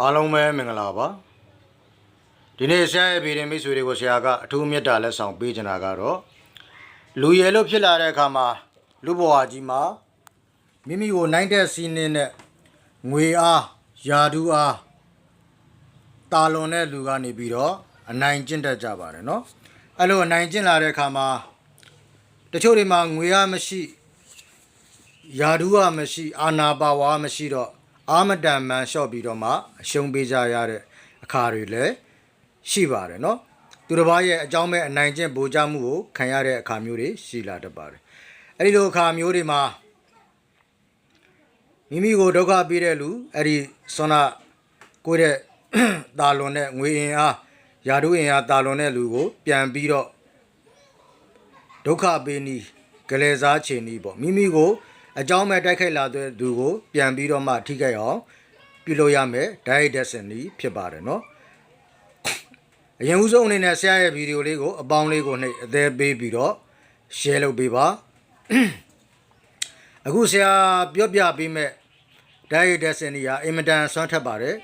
အားလုံးပဲမင်္ဂလာပါဒီနေ့ဆရာရဲ့ဗီဒီယိုမိတ်ဆွေတွေကိုဆရာကအထူးမြတ်တာလက်ဆောင်ပေးချင်တာကတော့လူရည်လို့ဖြစ်လာတဲ့အခါမှာလူဘဝကြီးမှာမိမိကိုနိုင်တဲ့စီးနှင်းနဲ့ငွေအားယာဒူးအားတာလွန်တဲ့လူကနေပြီးတော့အနိုင်ကျင့်တတ်ကြပါတယ်နော်အဲ့လိုအနိုင်ကျင့်လာတဲ့အခါမှာတချို့တွေမှာငွေအားမရှိယာဒူးအားမရှိ အာနာပါဝါမရှိတော့ အာမတန်မှန်လျှော့ပြီးတော့မှအရှုံးပေးကြရတဲ့အခါတွေလည်းရှိပါတယ်နော်သူတစ်ပါးရဲ့အကြောင်းမဲ့အနိုင်ကျင့်ဗိုလ်ချမှုကိုခံရတဲ့အခါမျိုးတွေရှိလာတတ်ပါတယ်အဲ့ဒီလိုအခါမျိုးတွေမှာမိမိကိုဒုက္ခပေးတဲ့လူအဲ့ဒီဆွမ်းနာကိုတဲ့တာလွန်တဲ့ငွေအင်အားယာတို့အင်အားတာလွန်တဲ့လူကို ပြန်ပြီးတော့ဒုက္ခပေးနီးကလေးစားချင်နီးပေါ့မိမိကို အကြောင်းမဲ့တိုက်ခိုက်လာတဲ့သူကိုပြန်ပြီးတော့မှထိခိုက်အောင်ပြုလုပ်ရမယ် direct destiny ဖြစ်ပါတယ်နော်အရင်ဦးဆုံးအနေနဲ့ဆရာရဲ့ဗီဒီယိုလေးကိုအပေါင်းလေးကိုနှိပ်အသေးပေးပြီးတော့ share လုပ်ပေးပါအခုဆရာပြောပြပေးမဲ့ direct destiny ဟာအင်မတန်ဆွမ်းထက်ပါတယ်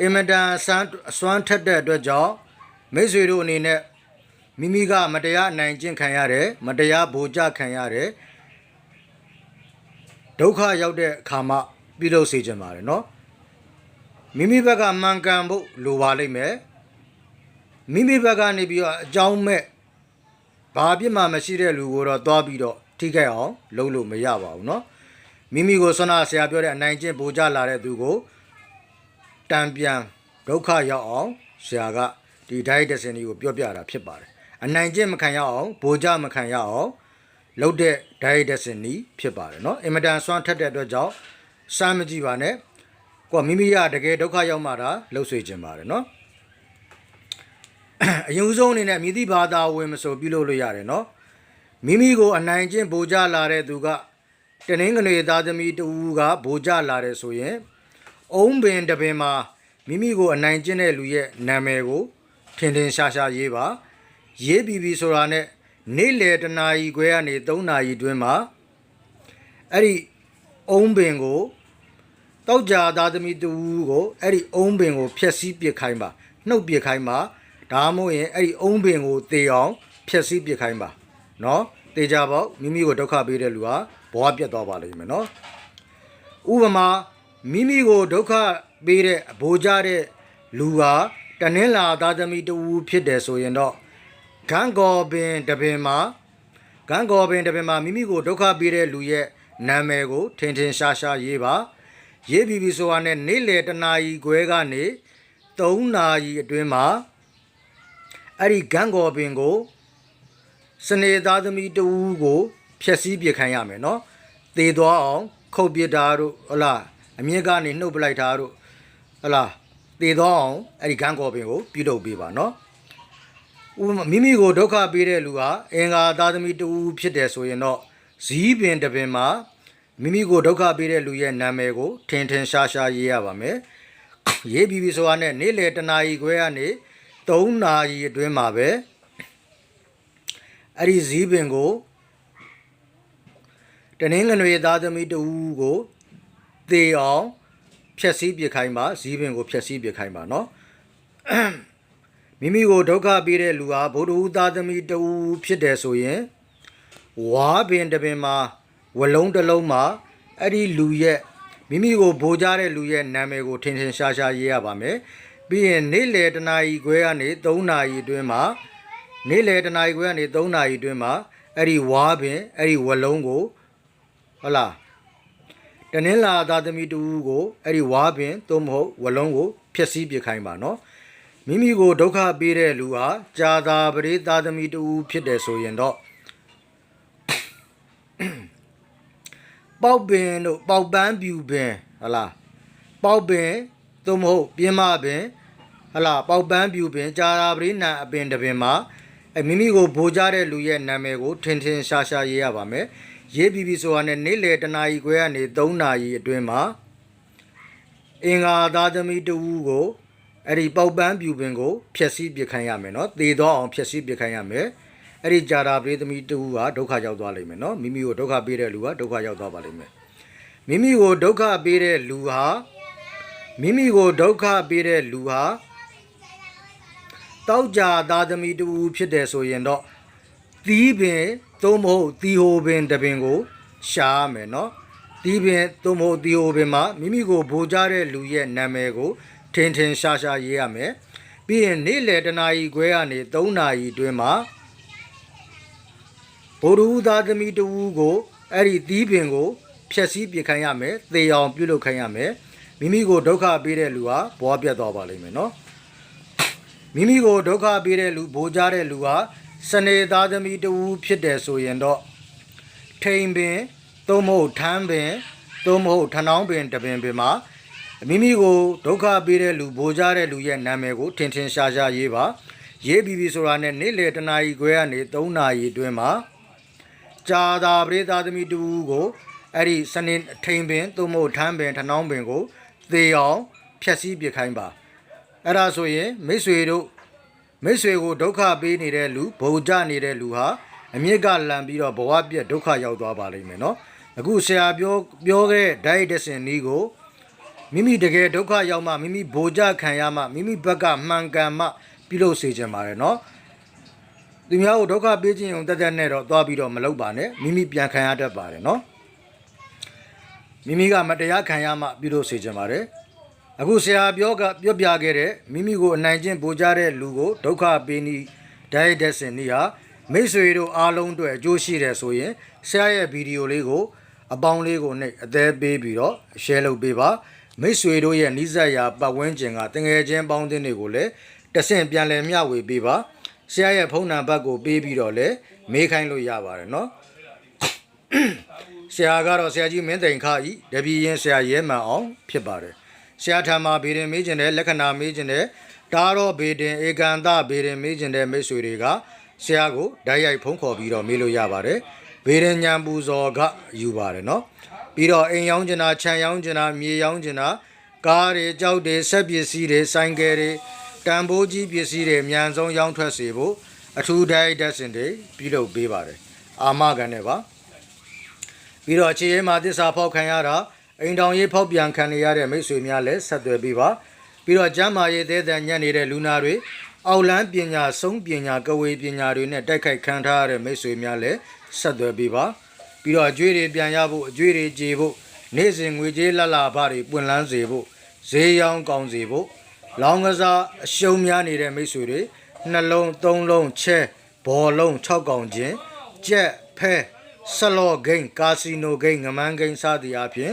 အင်မတန်ဆွမ်းဆွမ်းထက်တဲ့အတွက်ကြောင့်မိတ်ဆွေတို့အနေနဲ့မိမိကမတရားနိုင်ကျင့်ခံရတယ်မတရားဗိုလ်ကျခံရတယ် ဒုက္ခရောက်တဲ့အခါမှပြုလုပ်စေချင်ပါတယ်နော်မိမိဘက်ကမှန်ကန်ဖို့လိုပါလိမ့်မယ်မိမိဘက်ကနေပြီးတော့အကြောင်းမဲ့ဘာပြစ်မှမရှိတဲ့လူကိုတော့သွားပြီးတော့ထိခိုက်အောင်လုပ်လို့မရပါဘူးနော်မိမိကိုဆွမ်းနာဆရာပြောတဲ့အနိုင်ကျင့်ပိုကြလာတဲ့သူကိုတံပြန်ဒုက္ခရောက်အောင်ဆရာကဒီဒိုက်ဒက်ဆင်ကြီးကိုပြောပြတာဖြစ်ပါတယ်အနိုင်ကျင့်မခံရအောင်ဗိုလ်ကြမခံရအောင် လုပ်တဲ့ diet destiny ဖြစ်ပါတယ်เนาะအင်မတန်ဆွမ်းထက်တဲ့အတွက်ကြောင့်စမ်းမကြည့်ပါနဲ့ကိုကမိမိရတကယ်ဒုက္ခရောက်မှတာလှုပ်ဆွေးခြင်းပါတယ်เนาะ အရင်ဦးဆုံးအနေနဲ့မြည်သည့်ဘာသာဝင်မဆိုပြုလုပ်လို့ရတယ်เนาะမိမိကိုအနိုင်ကျင့်ဗိုလ်ကျလာတဲ့သူကတနင်္ဂနွေသားသမီးတူကဗိုလ်ကျလာတယ်ဆိုရင်အုံးပင်တပင်မှာမိမိကိုအနိုင်ကျင့်တဲ့လူရဲ့နာမည်ကိုထင်ထင်ရှားရှားရေးပါရေးပြီးပြီဆိုတာနဲ့ နေ့လယ်တနာရီခွဲကနေ3နာရီတွင်းမှာအဲ့ဒီအုံးပင်ကိုတောက်ကြသားသမီးတူကိုအဲ့ဒီအုံးပင်ကိုဖျက်ဆီးပစ်ခိုင်းပါနှုတ်ပစ်ခိုင်းပါဒါမှမဟုတ်ရင်အဲ့ဒီအုံးပင်ကိုတေအောင်ဖျက်ဆီးပစ်ခိုင်းပါနော်တေကြပေါ့မိမိကိုဒုက္ခပေးတဲ့လူဟာဘဝပြတ်သွားပါလိမ့်မယ်နော်ဥပမာမိမိကိုဒုက္ခပေးတဲ့အဘိုးကြတဲ့လူဟာတနင်္လာသားသမီးတူဖြစ်တယ်ဆိုရင်တော့ ဂန်ကောပင်တပင်မှာဂန်ကောပင်တပင်မှာမိမိကိုဒုက္ခပေးတဲ့လူရဲ့နာမည်ကိုထင်ထင်ရှားရှားရေးပါရေးပြီးပြီဆိုတာနဲ့နေ့လေတနာရီခွဲကနေ3နာရီအတွင်းမှာအဲ့ဒီဂန်ကော်ပင်ကိုစနေသားသမီးတူကိုဖျက်ဆီးပစ်ခံရမယ်နော်သေသွားအောင်ခုတ်ပစ်တာတို့ဟလာအမြင့်ကနေနှုတ်ပလိုက်တာတို့ဟလာသေသွားအောင်အဲ့ဒီဂန်ကော်ပင်ကိုပြုလုပ်ပေးပါနော် ဥပမာမိမိကိုဒုက္ခပေးတဲ့လူဟာအင်္ဂါသားသမီးတူဖြစ်တယ်ဆိုရင်တော့ဇီးပင်တစ်ပင်မှာမိမိကိုဒုက္ခပေးတဲ့လူရဲ့နာမည်ကိုထင်ထင်ရှားရှားရေးရပါမယ်ရေးပြီးပြီဆိုတာနဲ့နေ့လေတနာရီခွဲကနေ 3နာရီအတွင်းမှာပဲအဲ့ဒီဇီးပင်ကိုတနင်္ဂနွေသားသမီးတူကိုသေအောင်ဖြက်စီးပစ်ခိုင်းပါဇီးပင်ကိုဖြက်စီးပစ်ခိုင်းပါเนาะ မိမိကိုဒုက္ခပေးတဲ့လူဟာဗုဒ္ဓဦးသားသမီးတူဖြစ်တယ်ဆိုရင်ဝါပင်တစ်ပင်မှာဝလုံးတစ်လုံးမှာအဲ့ဒီလူရဲ့မိမိကိုဗိုလ်ကြတဲ့လူရဲ့နာမည်ကိုထင်ထင်ရှားရှားရေးရပါမယ်ပြီးရင်နေ့လယ်တနာရီခွဲကနေ3နာရီအတွင်းမှာနေ့လယ်တနာရီခွဲကနေ3နာရီအတွင်းမှာအဲ့ဒီဝါပင်အဲ့ဒီဝလုံးကိုဟုတ်လားတနင်္လာသားသမီးတူကိုအဲ့ဒီဝါပင်သို့မဟုတ်ဝလုံးကိုဖျက်ဆီးပစ်ခိုင်းပါနော် မိမိကိုဒုက္ခပေးတဲ့လူဟာကြာသာပရိသားသမီးတူဖြစ်တယ်ဆိုရင်တော့ပေါက်ပင်တို့ပေါက်ပန်းပြူပင်ဟုတ်လားပေါက်ပင်သို့မဟုတ်ပြင်းမပင်ဟလာပေါက်ပန်းပြူပင်ကြာရာပရိနံအပင်တစ်ပင်မှာအဲမိမိကိုဗိုလ်ကြတဲ့လူရဲ့နာမည်ကိုထင်ထင်ရှားရှားရေးရပါမယ်ရေးပြီးပြီဆိုတာနဲ့နေ့လယ်တနာရီခွဲကနေ3နာရီအတွင်းမှာအင်္ဂါသားသမီးတူကို အဲ့ဒီပေါက်ပန်းပြူပင်ကိုဖျက်ဆီးပစ်ခိုင်းရမယ်နော်သေတော့အောင်ဖျက်ဆီးပစ်ခိုင်းရမယ်အဲ့ဒီကြာရာပရိသမီးတူဟာဒုက္ခရောက်သွားလိမ့်မယ်နော်မိမိကိုဒုက္ခပေးတဲ့လူဟာဒုက္ခရောက်သွားပါလိမ့်မယ်မိမိကိုဒုက္ခပေးတဲ့လူဟာမိမိကိုဒုက္ခပေးတဲ့လူဟာတောက်ကြသားသမီးတူဖြစ်တယ်ဆိုရင်တော့သီးပင်သို့မဟုတ်သီဟိုပင်တပင်ကို ရှာရမယ်နော်သီးပင်သို့မဟုတ်သီဟိုပင်မှာမိမိကိုဗိုလ်ကြတဲ့လူရဲ့နာမည်ကို ထင်ထင်ရှားရှားရေးရမယ်ပြီးရင်နေ့လယ်တနာရီခွဲကနေ3နာရီအတွင်းမှာဗိုလ်တူသားသမီးတူကိုအဲ့ဒီသီးပင်ကိုဖျက်ဆီးပစ်ခိုင်းရမယ်သေအောင်ပြုလုပ်ခိုင်းရမယ်မိမိကိုဒုက္ခပေးတဲ့လူဟာဘဝပြတ်သွားပါလိမ့်မယ်နော်မိမိကိုဒုက္ခပေးတဲ့လူဗိုလ်ကြတဲ့လူဟာစနေသားသမီးတူဖြစ်တယ်ဆိုရင်တော့ထိန်ပင်သို့မဟုတ်ထမ်းပင်သို့မဟုတ်ထဏောင်းပင်တပင်ပင်မှာ မိမိကိုဒုက္ခပေးတဲ့လူဗိုလ်ကြတဲ့လူရဲ့နာမည်ကိုထင်ထင်ရှားရှားရေးပါရေးပြီးပြီဆိုတာနဲ့နေ့လေတနာရီခွဲကနေ3နာရီအတွင်းမှာကြာသာပရိသသမီးတူကိုအဲ့ဒီစနေထိန်ပင်သို့မဟုတ်ထမ်းပင်ထဏောင်းပင်ကိုသေအောင်ဖျက်ဆီးပစ်ခိုင်းပါအဲ့ဒါဆိုရင်မိတ်ဆွေတို့မိတ်ဆွေကိုဒုက္ခပေးနေတဲ့လူဗုဒ္ဓနေတဲ့လူဟာအမြင့်ကလန်ပြီးတော့ဘဝပြက်ဒုက္ခရောက်သွားပါလိမ့်မယ်နော်အခုဆရာပြောပြောခဲ့တဲ့ diet ဒက်စင်နီးကို မိမိတကယ်ဒုက္ခရောက်မှမိမိဗိုလ်ကြခံရမှမိမိဘက်ကမှန်ကန်မှပြုလုပ်စေချင်ပါတယ်နော်သူများကိုဒုက္ခပေးခြင်းုံတက်တက်နဲ့တော့သွားပြီးတော့မလုပ်ပါနဲ့မိမိပြန်ခံရတတ်ပါတယ်နော်မိမိကမတရားခံရမှပြုလုပ်စေချင်ပါတယ်အခုဆရာပြောကပြောပြခဲ့တဲ့မိမိကိုအနိုင်ကျင့်ပူကြတဲ့လူကိုဒုက္ခပေးနီဒိုင်ဒက်စင်နီဟာမိတ်ဆွေတို့အားလုံးအတွက်အကျိုးရှိတယ်ဆိုရင်ဆရာရဲ့ဗီဒီယိုလေးကိုအပေါင်းလေးကိုနှိပ်အသေးပေးပြီးတော့ share လုပ်ပေးပါ မိတ်ဆွေတို့ရဲ့နှိစက်ရာပတ်ဝန်းကျင်ကတငယ်ချင်းပေါင်းတင်တွေကိုလည်းတဆင့်ပြန်လည်မျှဝေပေးပါဆရာရဲ့ဖုန်းနံပါတ်ကိုပေးပြီးတော့လည်းမေးခိုင်းလို့ရပါတယ်နော်ဆရာကတော့ဆရာကြီးမင်းသိန်ခါဤတပည့်ရင်ဆရာရဲမှန်အောင်ဖြစ်ပါတယ်ဆရာထံမှာဗေဒင်မေးခြင်းတဲ့လက္ခဏာမေးခြင်းတဲ့တားတော့ဗေဒင်ဧကန်တဗေဒင်မေးခြင်းတဲ့မိတ်ဆွေတွေကဆရာကိုဓာတ်ရိုက်ဖုံးခေါ်ပြီးတော့မေးလို့ရပါတယ်ဗေဒင်ညာပူဇော်ကယူပါတယ်နော် ပြီးတော့အိမ်ရောင်းကျင်တာခြံရောင်းကျင်တာမြေရောင်းကျင်တာကားတွေကြောက်တွေဆက်ပစ္စည်းတွေဆိုင်ကယ်တွေတန်ဖိုးကြီးပစ္စည်းတွေအမြန်ဆုံးရောင်းထွက်စေဖို့အထူးဓာတ်ဓာတ်စင်တွေပြုလုပ်ပေးပါတယ်အာမခံနဲ့ပါပြီးတော့အခြေရဲမှာတစ္ဆာဖောက်ခံရတာအိမ်တောင်ရေးဖောက်ပြန်ခံနေရတဲ့မိတ်ဆွေများလည်းဆက်သွယ်ပေးပါပြီးတော့ကျမ်းမာရေးသေးတဲ့ညံ့နေတဲ့လူနာတွေအောက်လန်းပညာဆုံးပညာကဝေပညာတွေနဲ့တိုက်ခိုက်ခံထားရတဲ့မိတ်ဆွေများလည်းဆက်သွယ်ပေးပါ ပြီးတော့အကျွေးတွေပြန်ရဖို့အကျွေးတွေကြေဖို့နေ့စဉ်ငွေကြေးလက်လာဘတွေပွင့်လန်းစေဖို့ဈေးရောင်းကောင်းစေဖို့လောင်းကစားအရှုံးများနေတဲ့မိတ်ဆွေတွေနှလုံးသုံးလုံးချဲဘော်လုံး6កောင်ချင်းကြက်ဖဲဆလော့ဂိမ်းကာစီနိုဂိမ်းငမန်းဂိမ်းစသည်အပြင်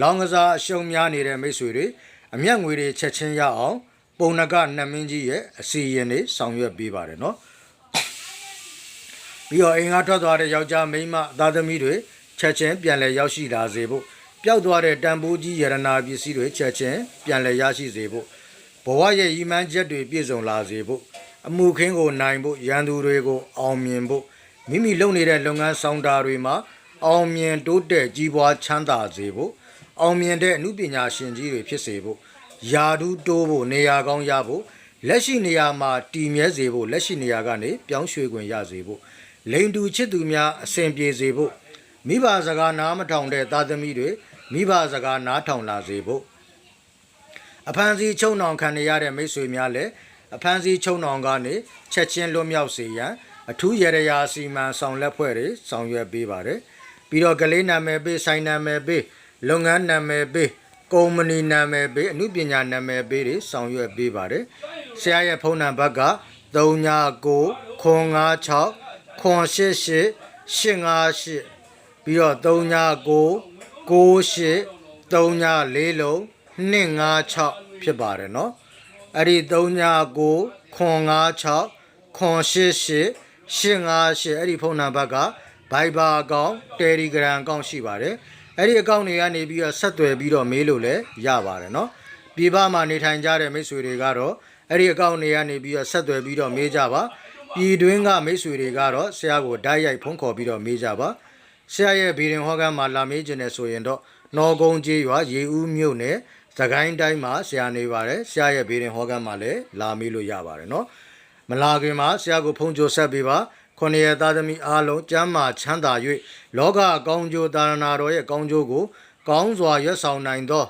လောင်းကစားအရှုံးများနေတဲ့မိတ်ဆွေတွေအမျက်ငွေတွေချက်ချင်းရအောင်ပုံနကနတ်မင်းကြီးရဲ့အစီအရင်တွေဆောင်ရွက်ပေးပါတယ်နော် ပြီးတော့အိမ်ကထွက်သွားတဲ့ယောက်ျားမိန်းမသားသမီးတွေချက်ချင်းပြန်လည်ရောက်ရှိလာစေဖို့ပျောက်သွားတဲ့တန်ဖိုးကြီးရတနာပစ္စည်းတွေချက်ချင်းပြန်လည်ရရှိစေဖို့ဘဝရဲ့ရည်မှန်းချက်တွေပြည့်စုံလာစေဖို့အမှုခင်းကိုနိုင်ဖို့ရန်သူတွေကိုအောင်မြင်ဖို့မိမိလုပ်နေတဲ့လုပ်ငန်းဆောင်တာတွေမှာအောင်မြင်တိုးတက်ကြီးပွားချမ်းသာစေဖို့အောင်မြင်တဲ့အမှုပညာရှင်ကြီးတွေဖြစ်စေဖို့ယာဒူးတိုးဖို့နေရာကောင်းရဖို့လက်ရှိနေရာမှာတည်မြဲစေဖို့လက်ရှိနေရာကနေပြောင်းရွှေ့ခွင့်ရစေဖို့ လိန်တူချစ်သူများအစဉ်ပြေစေဖို့မိဘစကားနားမထောင်တဲ့သားသမီးတွေမိဘစကားနားထောင်လာစေဖို့အဖန်စီချုံနှောင်ခံနေရတဲ့မိတ်ဆွေများလည်းအဖန်စီချုံနှောင်ကနေချက်ချင်းလွတ်မြောက်စေရန်အထူးရရရာစီမံဆောင်လက်ဖွဲ့တွေဆောင်ရွက်ပေးပါတယ်ပြီးတော့ကလေးနာမည်ပေးဆိုင်နာမည်ပေးလုပ်ငန်းနာမည်ပေးကုမ္ပဏီနာမည်ပေးအမှုပညာနာမည်ပေးတွေဆောင်ရွက်ပေးပါတယ်ဆရာရဲ့ဖုန်းနံပါတ်က39 956 988 858ပြီးတော့39 98 38လုံး256ဖြစ်ပါတယ်เนาะအဲ့ဒီ39 956 988 858အဲ့ဒီဖုန်းနံပါတ်က Viber အကောင့် Telegram အကောင့်ရှိပါတယ်အဲ့ဒီအကောင့်တွေကနေပြီးတော့ဆက်သွယ်ပြီးတော့မေးလို့လည်းရပါတယ်เนาะပြည်ပမှာနေထိုင်ကြတဲ့မိတ်ဆွေတွေကတော့အဲ့ဒီအကောင့်တွေကနေပြီးတော့ဆက်သွယ်ပြီးတော့မေးကြပါ ပြည်တွင်းကမိတ်ဆွေတွေကတော့ဆရာကိုဓာတ်ရိုက်ဖုန်းခေါ်ပြီးတော့မေးကြပါဆရာရဲ့ဗီရင်ဟောကမှာလာမေးခြင်းနဲ့ဆိုရင်တော့နော်ကုန်းကြီးရွာရေဦးမြို့နယ်သခိုင်းတိုင်းမှာဆရာနေပါတယ်ဆရာရဲ့ဗီရင်ဟောကမှာလည်းလာမေးလို့ရပါတယ်နော်မလာခင်မှာဆရာကိုဖုန်းကြိုဆက်ပေးပါခொနရဲ့သားသမီးအားလုံးကျမ်းမာချမ်းသာ၍လောကကောင်းကျိုးတာရဏတော်ရဲ့ကောင်းကျိုးကိုကောင်းစွာရွတ်ဆောင်နိုင်သော